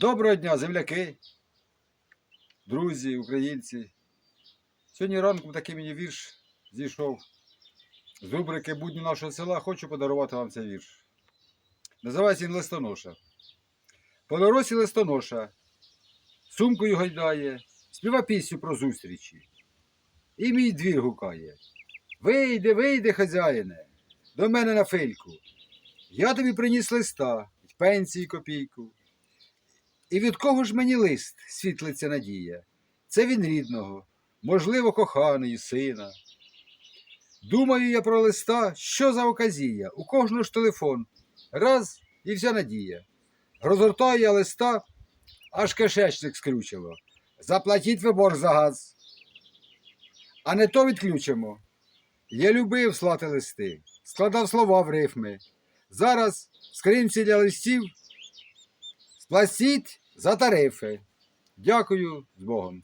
Доброго дня, земляки, друзі, українці. Сьогодні ранком такий мені вірш зійшов з рубрики Будні нашого села. Хочу подарувати вам цей вірш. Називається він Листоноша. По дорозі листоноша, сумкою гайдає, співа пісню про зустрічі. І мій двір гукає. Вийди, вийди, хазяїне, до мене на фильку. Я тобі приніс листа, пенсії копійку. І від кого ж мені лист, світлиця надія? Це він рідного, можливо, коханий сина. Думаю я про листа, що за оказія, у кожного ж телефон. Раз і вся надія. Розгортаю я листа, аж кишечник скрючило. Заплатіть ви борг за газ. А не то відключимо. Я любив слати листи, складав слова в рифми. Зараз в скринці для листів Сплатіть за тарифи. Дякую з Богом.